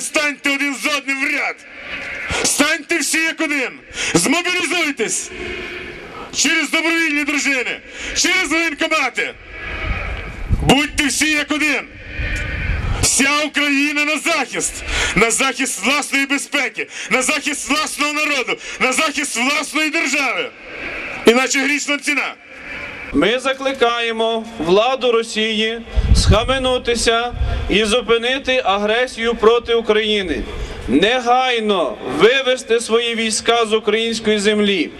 станьте один з одним в ряд. Станьте всі як один. Змобілізуйтесь через добровільні дружини, через воєнкомати. Будьте всі як один. Вся Україна на захист, на захист власної безпеки, на захист власного народу, на захист власної держави. Іначе грішна ціна. Ми закликаємо владу Росії схаменутися і зупинити агресію проти України. Негайно вивести свої війська з української землі.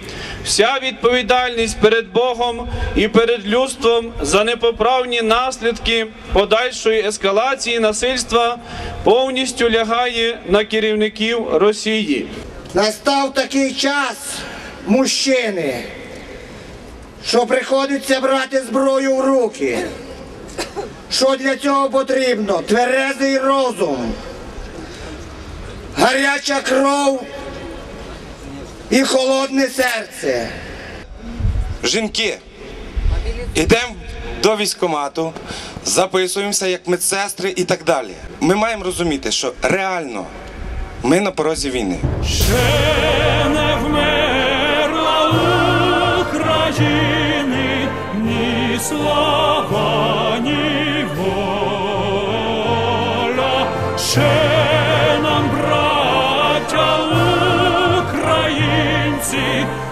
Вся відповідальність перед Богом і перед людством за непоправні наслідки подальшої ескалації насильства повністю лягає на керівників Росії. Настав такий час, мужчини, що приходиться брати зброю в руки. Що для цього потрібно? Тверезий розум, гаряча кров і холодне серце. Жінки, йдемо до військкомату, записуємося як медсестри і так далі. Ми маємо розуміти, що реально ми на порозі війни. Ще не вмерла України ні слава, ні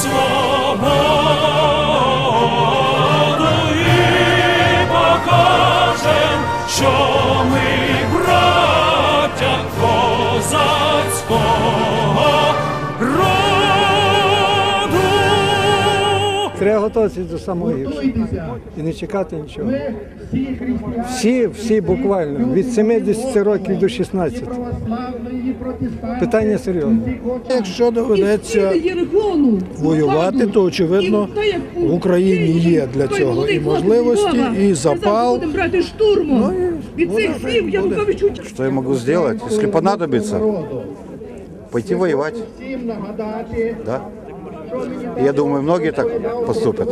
Jesu. Треба готуватися до самого гіршого і не чекати нічого. Всі, всі буквально від 70 років до 16. Питання серйозне. Якщо доведеться воювати, то очевидно в Україні є для цього і можливості, і запал. Будемо брати штурмом. Ну, Від цих слів. Януковичу Что я могу сделать, если понадобится? Пойти воевать. Да? Я думаю, многие так поступят.